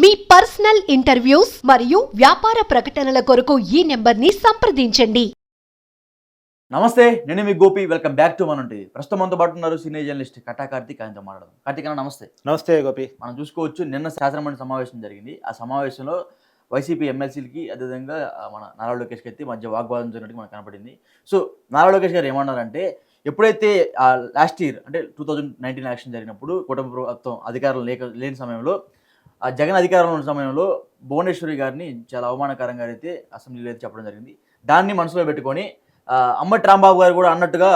మీ personal interviews మరియు వ్యాపార ప్రకటనల కొరకు ఈ నెంబర్ని సంప్రదించండి. నమస్తే నేను మీ గోపి. వెల్కమ్ బ్యాక్ టు మన టీవీ ప్రస్తుతం మనతో పాటు ఉన్నారు సీనియర్ జర్నలిస్ట్ కటా కార్తీక్. ఆయనతో మాట్లాడదాం. కార్తీక్ అన్న నమస్తే. నమస్తే గోపి. మనం చూసుకోవచ్చు నిన్న శాసనమండలి సమావేశం జరిగింది. ఆ సమావేశంలో వైసీపీ ఎమ్మెల్సీలకి అదేవిధంగా మన నారా లోకేష్కి అయితే మధ్య వాగ్వాదం జరిగినట్టు మనకు కనపడింది. సో నారా లోకేష్ గారు ఏమన్నారంటే ఎప్పుడైతే లాస్ట్ ఇయర్ అంటే టూ థౌజండ్ నైన్టీన్ ఎలక్షన్ జరిగినప్పుడు కుటుంబ ప్రభుత్వం అధికారం లేక లేని సమయంలో ఆ జగన్ అధికారంలో ఉన్న సమయంలో భువనేశ్వరి గారిని చాలా అవమానకరంగా అయితే అసెంబ్లీలో అయితే చెప్పడం జరిగింది. దాన్ని మనసులో పెట్టుకొని అమ్మటి రాంబాబు గారు కూడా అన్నట్టుగా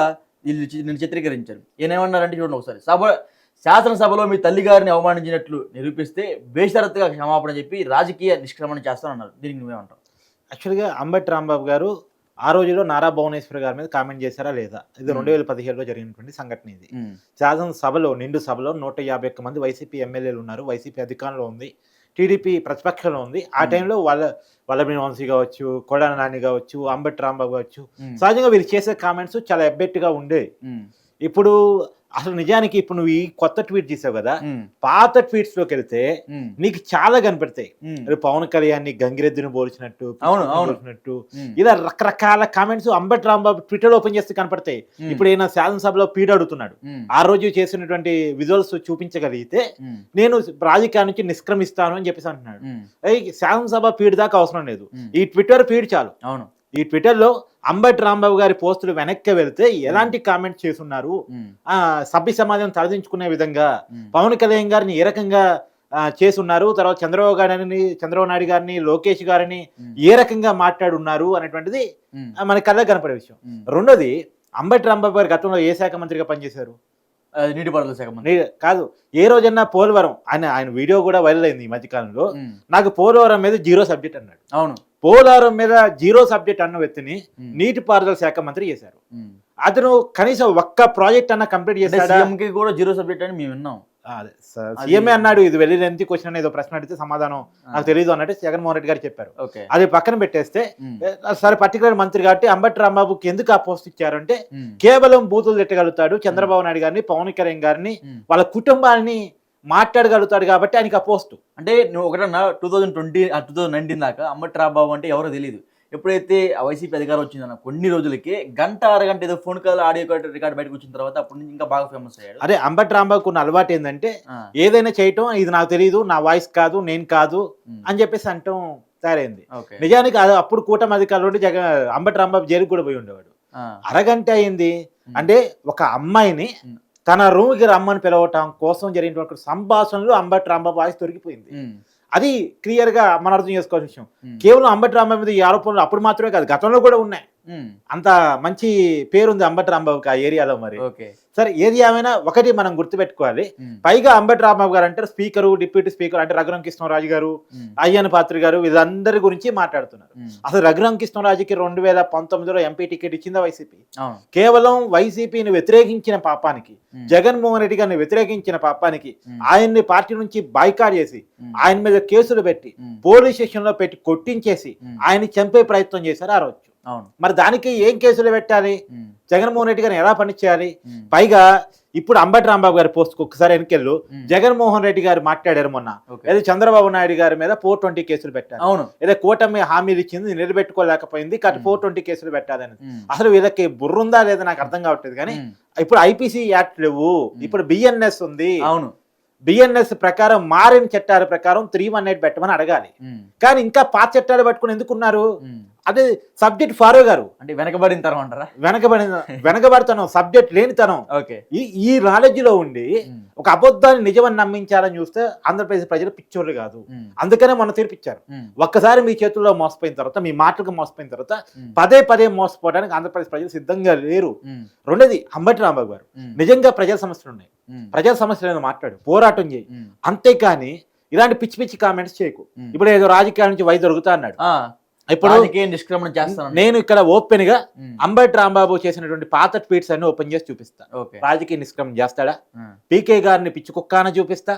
వీళ్ళు నేను చిత్రీకరించారు. ఈయన ఏమన్నారంటే చూడండి ఒకసారి సభ శాసనసభలో మీ తల్లి గారిని అవమానించినట్లు నిరూపిస్తే బేషరత్తుగా క్షమాపణ చెప్పి రాజకీయ నిష్క్రమణ చేస్తానన్నారు. దీనికి నువ్వేమంటావు? యాక్చువల్గా అంబటి రాంబాబు గారు ఆ రోజులో నారా భువనేశ్వర్ గారి మీద కామెంట్ చేశారా లేదా? ఇది రెండు వేల పదిహేడులో జరిగినటువంటి సంఘటన ఇది శాసనసభలో నిండు సభలో నూట యాభై ఒక్క మంది వైసీపీ ఎమ్మెల్యేలు ఉన్నారు. వైసీపీ అధికారంలో ఉంది. టీడీపీ ప్రతిపక్షంలో ఉంది. ఆ. టైంలో వాళ్ళ వల్లభీని వంశీ కావచ్చు కొడాల నాని కావచ్చు అంబటి రాంబాబు కావచ్చు సహజంగా వీళ్ళు చేసే కామెంట్స్ చాలా ఎబ్బెట్టుగా ఉండే. ఉమ్, ఇప్పుడు అసలు నిజానికి ఇప్పుడు నువ్వు ఈ కొత్త ట్వీట్ చేసావు కదా పాత ట్వీట్స్లోకి వెళ్తే నీకు చాలా కనపడతాయి. పవన్ కళ్యాణ్ని గంగిరెద్దుని పోల్చినట్టు. పోల్చినట్టు ఇలా రకరకాల comments Ambati Rambabu Twitter open చేస్తే కనపడతాయి. ఇప్పుడు ఈయన శాసనసభలో పీడ అడుగుతున్నాడు. ఆ రోజు చేసినటువంటి విజువల్స్ చూపించగలిగితే నేను రాజకీయాల నుంచి నిష్క్రమిస్తాను అని చెప్పేసి అంటున్నాడు. శాసనసభ పీడ్ దాకా అవసరం లేదు. ఈ ట్విట్టర్ ఫీడ్ చాలు. అవును. ఈ ట్విట్టర్లో అంబటి రాంబాబు గారి పోస్టులు వెనక్కి వెళ్తే ఎలాంటి కామెంట్స్ చేస్తున్నారు? ఆ సభ్య సమాజం తలదించుకునే విధంగా పవన్ కళ్యాణ్ గారిని ఏ రకంగా చేసున్నారు తర్వాత చంద్రబాబు గారిని చంద్రబాబు నాయుడు గారిని లోకేష్ గారిని ఏ రకంగా మాట్లాడున్నారు అనేటువంటిది ఉమ్, ఆ, మన కళ్ళ కనపడే విషయం. రెండోది అంబటి రాంబాబు గారు గతంలో ఏ శాఖ మంత్రిగా పనిచేశారు? నీటిపారుదల శాఖ మంత్రి. కాదు ఏ రోజన్నా పోలవరం ఆయన ఆయన వీడియో కూడా వైరల్ అయింది ఈ మధ్యకాలంలో. నాకు పోలవరం మీద జీరో సబ్జెక్ట్ అన్నాడు. అవును. పోలవరం మీద జీరో సబ్జెక్ట్ అన్న వ్యక్తిని ఉమ్, నీటిపారుదల శాఖ మంత్రి చేశారు. అతను కనీసం ఒక్క ప్రాజెక్ట్ అన్న కంప్లీట్ చేశాడా? కూడా జీరో సబ్జెక్ట్ అని మేము విన్నాం. సీఎంఏ అన్నాడు ఇది వెళ్ళి ఎంత క్వశ్చన్ ఏదో ప్రశ్న అడిగితే సమాధానం నాకు తెలియదు అన్నట్టు జగన్మోహన్ రెడ్డి గారు చెప్పారు. అది పక్కన పెట్టేస్తే సరే పర్టికులర్ మంత్రి కాబట్టి అంబటి రాంబాబుకి ఎందుకు ఆ పోస్ట్ ఇచ్చారంటే కేవలం బూతులు తిట్టగలుగుతాడు చంద్రబాబు నాయుడు గారిని పవన్ కళ్యాణ్ గారిని. వాళ్ళ కుటుంబాన్ని మాట్లాడగలుగుతాడు కాబట్టి ఆయనకి ఆ పోస్ట్. అంటే నువ్వు ఒకటన్నా two thousand twenty two thousand nineteen దాకా అమ్మటి రాబాబు అంటే ఎవరో తెలియదు ఎప్పుడైతే ఆ వైసీపీ అధికారం వచ్చిందన్న కొన్ని రోజులకి గంట అరగంట ఏదో ఫోన్ కాల్ ఆడియో రికార్డ్ బయటకు వచ్చిన తర్వాత అప్పటి నుంచి ఇంకా బాగా ఫేమస్ అయ్యాడు. అదే అంబటి రాంబాబుకు ఉన్న అలవాటు ఏంటంటే ఏదైనా చేయటం ఇది నాకు తెలియదు నా వాయిస్ కాదు నేను కాదు అని చెప్పేసి అంటాం తయారైంది. నిజానికి అప్పుడు కూటమి అధికారులు ఉండి జగన్ అంబటి రాంబాబు జైలుకి కూడా పోయి ఉండేవాడు. అరగంట అయింది. అంటే ఒక అమ్మాయిని. తన రూమ్కి రమ్మని పిలవటం కోసం జరిగినటువంటి సంభాషణలు అంబటి రాంబాబు వాయిస్ దొరికిపోయింది అది క్లియర్గా మనం అర్థం చేసుకోవాల్సిన విషయం కేవలం అంబటి రాంబాబు మీద ఈ ఆరోపణలు అప్పుడు మాత్రమే కాదు గతంలో కూడా ఉన్నాయి. అంత మంచి పేరుంది అంబటి రాంబాబుకి ఆ ఏరియాలో మరి. సరే ఏది ఏమైనా ఒకటి మనం గుర్తుపెట్టుకోవాలి. పైగా అంబటి రాంబాబు గారు అంటే స్పీకరు డిప్యూటీ స్పీకర్ అంటే రఘురాం కృష్ణరాజు గారు ఉమ్, అయ్యన్న పాత్రి గారు వీళ్ళందరి గురించి మాట్లాడుతున్నారు. అసలు రఘురాం కృష్ణరాజుకి రెండు వేల పంతొమ్మిదిలో ఎంపీ టికెట్ ఇచ్చిందా వైసీపీ? కేవలం వైసీపీని వ్యతిరేకించిన పాపానికి జగన్మోహన్ రెడ్డి గారిని వ్యతిరేకించిన పాపానికి ఆయన్ని పార్టీ నుంచి బాయ్కాట్ చేసి ఆయన మీద కేసులు పెట్టి పోలీస్ స్టేషన్లో పెట్టి కొట్టించేసి ఉమ్, ఆయన్ని చంపే ప్రయత్నం చేశారు ఆ రోజు. మరి దానికి ఏం కేసులు పెట్టాలి? జగన్మోహన్ రెడ్డి గారిని ఎలా పనిచేయాలి? పైగా ఇప్పుడు అంబటి రాంబాబు గారి పోస్ట్ ఒక్కసారి వెనకెళ్ళు. జగన్మోహన్ రెడ్డి గారు మాట్లాడారు మొన్న. ఏదో చంద్రబాబు నాయుడు గారి మీద ఫోర్ ట్వంటీ కేసులు పెట్టారు. అవును. ఏదో కూటమి హామీలు ఇచ్చింది నిలబెట్టుకోలేకపోయింది కాబట్టి. ఫోర్ ట్వంటీ కేసులు పెట్టాలని. అసలు వీళ్ళకి బుర్రుందా లేదా నాకు అర్థం కావట్లేదు కానీ ఇప్పుడు ఐపీసీ యాక్ట్ లేవు. ఇప్పుడు బిఎన్ఎస్ ఉంది. అవును. బిఎన్ఎస్ ప్రకారం మారిన చట్టాల ప్రకారం త్రీ వన్ ఎయిట్ పెట్టమని అడగాలి. కానీ ఇంకా పాత చట్టాలు పట్టుకుని ఎందుకున్నారు. అదే సబ్జెక్ట్ ఫారో గారు. అంటే వెనకబడిన తరం అంటారా? వెనకబడిన వెనకబడతనం సబ్జెక్ట్ లేనితనం ఓకే. ఈ ఈ నాలెడ్జ్లో ఉండి ఒక అబద్ధాన్ని నిజమని నమ్మించాలని చూస్తే ఆంధ్రప్రదేశ్ ప్రజలు పిచ్చోళ్ళు కాదు. అందుకనే మనం తీర్పిచ్చారు. ఒక్కసారి మీ చేతుల్లో మోసపోయిన తర్వాత మీ మాటలకు మోసపోయిన తర్వాత పదే పదే మోసపోవడానికి ఆంధ్రప్రదేశ్ ప్రజలు సిద్ధంగా లేరు. రెండోది అంబటి రాంబాబు గారు. నిజంగా ప్రజల సమస్యలు ఉన్నాయి. ఉమ్, ప్రజల సమస్యల మీద మాట్లాడు పోరాటం చేయి. అంతేకాని ఇలాంటి పిచ్చి పిచ్చి కామెంట్స్ చేయకు. ఇప్పుడు ఏదో రాజకీయాల నుంచి వై దొరుకుతా అన్నాడు. ఇప్పుడు నిష్క్రమణ చేస్తాను నేను ఇక్కడ ఓపెన్గా అంబటి రాంబాబు చేసినటువంటి పాత ట్వీట్స్ అన్ని ఓపెన్ చేసి చూపిస్తా. ఓకే. రాజకీయ నిష్క్రమణ చేస్తాడా? పీకే గారిని పిచ్చి కుక్క అని చూపిస్తా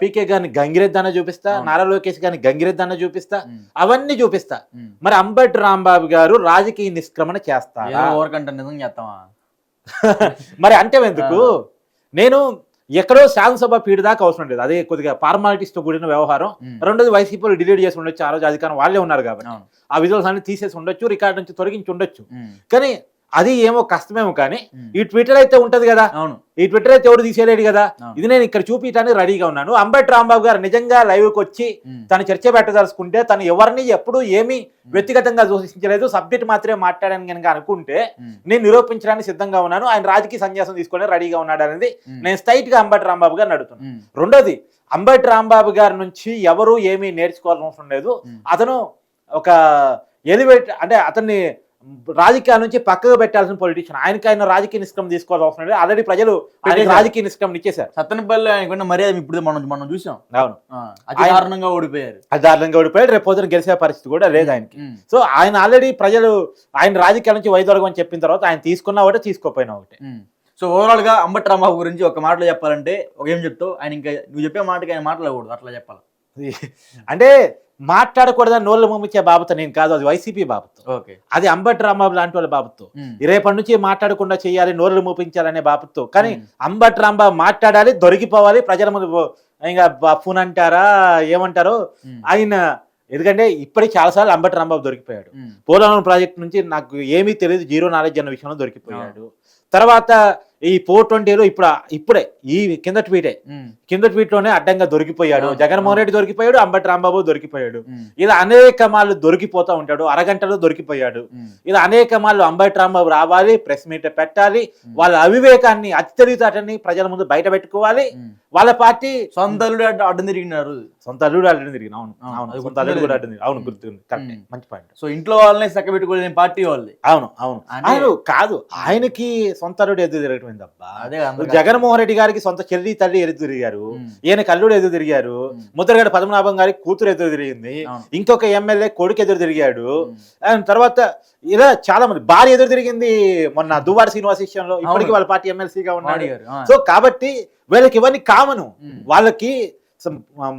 పీకే గారిని గంగిరెద్దు చూపిస్తా. నారా లోకేష్ గారిని గంగిరెద్దు చూపిస్తా. అవన్నీ చూపిస్తా. మరి అంబటి రాంబాబు గారు రాజకీయ నిష్క్రమణ ఏదో చేస్తారా? ఓవర్ కంటే నిజం చేస్తావా? మరి అంటే ఎందుకు నేను ఎక్కడో శాసనసభ పీడి దాకా అవసరం లేదు అదే కొద్దిగా ఫార్మాలిటీస్తో కూడిన వ్యవహారం. రెండోది వైసీపీలో డిలీట్ చేసి ఉండొచ్చు ఆ రోజు అధికారం వాళ్ళే ఉన్నారు కాబట్టి. ఆ విజువల్స్ అన్ని తీసేసి ఉండొచ్చు రికార్డ్ నుంచి తొలగించి ఉండొచ్చు. కానీ అది ఏమో కష్టమేమో కానీ. ఈ ట్విట్టర్ అయితే ఉంటది కదా అవును ఈ ట్విట్టర్ అయితే ఎవరు తీసేయలేడు కదా. ఇది నేను ఇక్కడ చూపించడానికి రెడీగా ఉన్నాను అంబటి రాంబాబు గారు నిజంగా లైవ్కి వచ్చి. తను చర్చ పెట్టదలుచుకుంటే తను ఎవరిని ఎప్పుడు ఏమీ వ్యక్తిగతంగా దూషించలేదు సబ్జెక్ట్ మాత్రమే మాట్లాడని కనుక అనుకుంటే. నేను నిరూపించడానికి సిద్ధంగా ఉన్నాను ఆయన రాజకీయ సన్యాసం తీసుకొని రెడీగా ఉన్నాడు అనేది. నేను స్ట్రైట్గా అంబటి రాంబాబు గారు అడుగుతున్నాను. రెండోది అంబటి రాంబాబు గారి నుంచి ఎవరు ఏమీ నేర్చుకోవాల్సిన అవసరం లేదు. అతను ఒక ఎలివేట్ అంటే అతన్ని రాజకీయాల నుంచి పక్కకు పెట్టాల్సిన పొలిటీషియన్ ఆయనకి ఆయన రాజకీయ నిష్క్రమం తీసుకోవాల్సిన అవసరం లేదు. ఆల్రెడీ ప్రజలు. రాజకీయ నిష్క్రమణ ఇచ్చేశారు. సత్తెనపల్లి ఆయనకున్న మర్యాద ఇప్పుడు మనం మనం చూసాం. అవును. దారుణంగా ఓడిపోయారు. దారుణంగా ఓడిపోయాడు రేపు పొద్దున గెలిచే పరిస్థితి కూడా లేదు ఆయనకి. సో ఆయన ఆల్రెడీ ప్రజలు ఆయన రాజకీయాల నుంచి వైదొలగం అని చెప్పిన తర్వాత ఆయన తీసుకున్నా ఒకటే తీసుకోపోయినా ఒకటే. సో ఓవరాల్గా అంబటి రాంబాబు గురించి ఒక మాటలో చెప్పాలంటే ఒక ఏం చెప్తావు? ఆయన ఇంకా నువ్వు చెప్పే మాటకి ఆయన మాట్లాడకూడదు అట్లా చెప్పాలి? అంటే మాట్లాడకూడదని నోళ్ళు మమ్మిచ్చే బాబుతో నేను కాదు అది వైసీపీ బాబుతో ఓకే అది అంబటి రాంబాబు లాంటి వాళ్ళ బాబుతో ఉమ్. రేపటి నుంచి మాట్లాడకుండా చేయాలి నోళ్ళు మూపించాలనే బాబుతో కానీ ఉమ్. అంబటి రాంబాబు మాట్లాడాలి దొరికిపోవాలి ప్రజల ముందు ఇంకా ఫోన్ అంటారా ఏమంటారో. ఆయన ఎందుకంటే ఇప్పటికి చాలాసార్లు అంబటి రాంబాబు దొరికిపోయాడు. పోలవరం ప్రాజెక్ట్ నుంచి నాకు ఏమీ తెలియదు జీరో నాలెడ్జ్ అన్న విషయంలో దొరికిపోయాడు తర్వాత ఈ ఫోర్ ట్వంటీలో ఇప్పుడు ఇప్పుడే ఈ కింద ట్వీటే. కింద ట్వీట్లోనే అడ్డంగా దొరికిపోయాడు జగన్మోహన్. రెడ్డి దొరికిపోయాడు అంబటి రాంబాబు దొరికిపోయాడు. ఇలా అనేక మాళ్ళు దొరికిపోతా ఉంటాడు అరగంటలో దొరికిపోయాడు. ఇలా అనేక మాళ్ళు అంబటి రాంబాబు రావాలి ప్రెస్ మీట్ పెట్టాలి. వాళ్ళ అవివేకాన్ని అతిథితాటని ప్రజల ముందు బయట పెట్టుకోవాలి. వాళ్ళ పార్టీ సొంత అల్లుడు అడ్డ- తిరిగినారు. సొంత అల్లుడు అడ్డం తిరిగిన అవును. అవును, అవును. సొంత అల్లుడు కూడా అడ్డం తిరిగి అవును. గుర్తుంది కరెక్ట్. మంచి పాయింట్ సో ఇంట్లో వాళ్ళని చక్క పెట్టుకోలేని పార్టీ వాళ్ళది. అవును అవును. ఆయన కాదు ఆయనకి సొంత అల్లుడు ఎదురు తిరగటం ఏందబ్బా అదే జగన్మోహన్ రెడ్డి గారికి సొంత చెల్లి తల్లి ఎదురు తిరిగారు. ఉమ్. ఈయన కల్లుడు ఎదురు తిరిగారు. ముద్రగడ పద్మనాభం గారికి కూతురు ఎదురు తిరిగింది. అవును. ఇంకొక ఎమ్మెల్యే కొడుకు ఎదురు తిరిగాడు. తర్వాత ఇలా చాలా మంది భార్య ఎదురు తిరిగింది మొన్న దువ్వాడ శ్రీనివాస్ విషయంలో. ఇప్పటికీ అవును. వాళ్ళ పార్టీ ఎమ్మెల్సీగా ఉన్నాడు. సో కాబట్టి వీళ్ళకి ఇవన్నీ కామను. వాళ్ళకి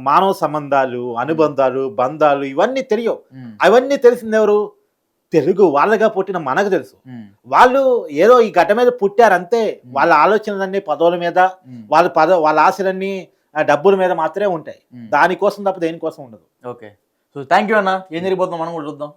మానవ సంబంధాలు అనుబంధాలు బంధాలు ఇవన్నీ తెలియవు. అవన్నీ తెలిసింది ఎవరు? తెలుగు వాళ్ళగా పుట్టిన మనకు తెలుసు. వాళ్ళు ఏదో ఈ గడ్డ మీద పుట్టారంతే. వాళ్ళ ఆలోచనలన్నీ పదవుల మీద. వాళ్ళ పద వాళ్ళ ఆశలన్నీ డబ్బుల మీద మాత్రమే ఉంటాయి. దానికోసం తప్ప దేనికోసం ఉండదు. ఓకే. సో థ్యాంక్ యూ అన్న. ఏం జరిగిపోతుందో మనం కూడా చూద్దాం.